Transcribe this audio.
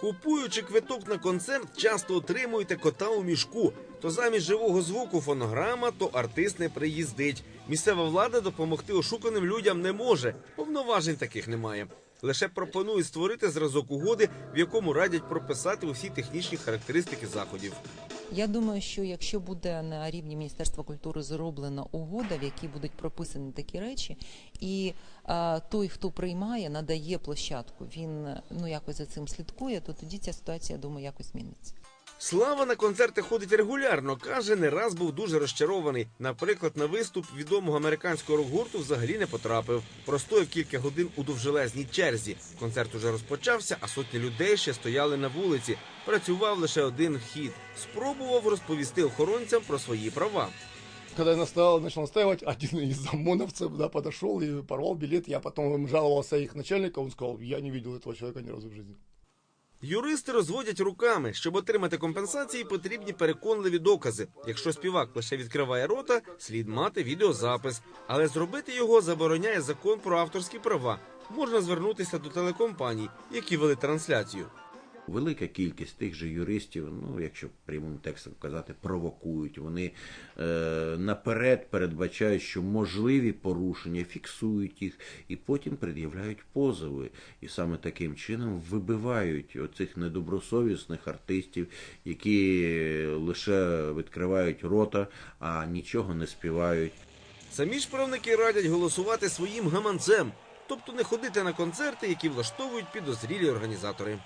Купуючи квиток на концерт, часто отримуєте кота у мішку. То замість живого звуку фонограма, то артист не приїздить. Місцева влада допомогти ошуканим людям не може. Повноважень таких немає. Лише пропонують створити зразок угоди, в якому радять прописати усі технічні характеристики заходів. Я думаю, що якщо буде на рівні Міністерства культури зроблена угода, в якій будуть прописані такі речі, і а, той, хто приймає, надає площадку, він ну якось за цим слідкує, то тоді ця ситуація, я думаю, якось зміниться. Слава на концерти ходить регулярно. каже, не раз був дуже розчарований. Наприклад, на виступ відомого американського рок-гурту взагалі не потрапив. Простояв кілька годин у довжелезній черзі. Концерт уже розпочався, а сотні людей ще стояли на вулиці. Працював лише один хід. Спробував розповісти охоронцям про свої права. Когда я настоял, начал настаивать, один из ОМОНовцев да, подошел и порвал билет. Я потом им жаловался их начальника, он сказал, я не видел этого человека ни разу в жизни. Юристи розводять руками. Щоб отримати компенсації, потрібні переконливі докази. Якщо співак лише відкриває рота, слід мати відеозапис. Але зробити його забороняє закон про авторські права. Можна звернутися до телекомпаній, які вели трансляцію. Велика кількість тих же юристів, ну якщо прямим текстом казати, провокують. Вони е, наперед передбачають, що можливі порушення, фіксують їх і потім пред'являють позови. І саме таким чином вибивають оцих недобросовісних артистів, які лише відкривають рота, а нічого не співають. Самі ж правники радять голосувати своїм гаманцем, тобто не ходити на концерти, які влаштовують підозрілі організатори.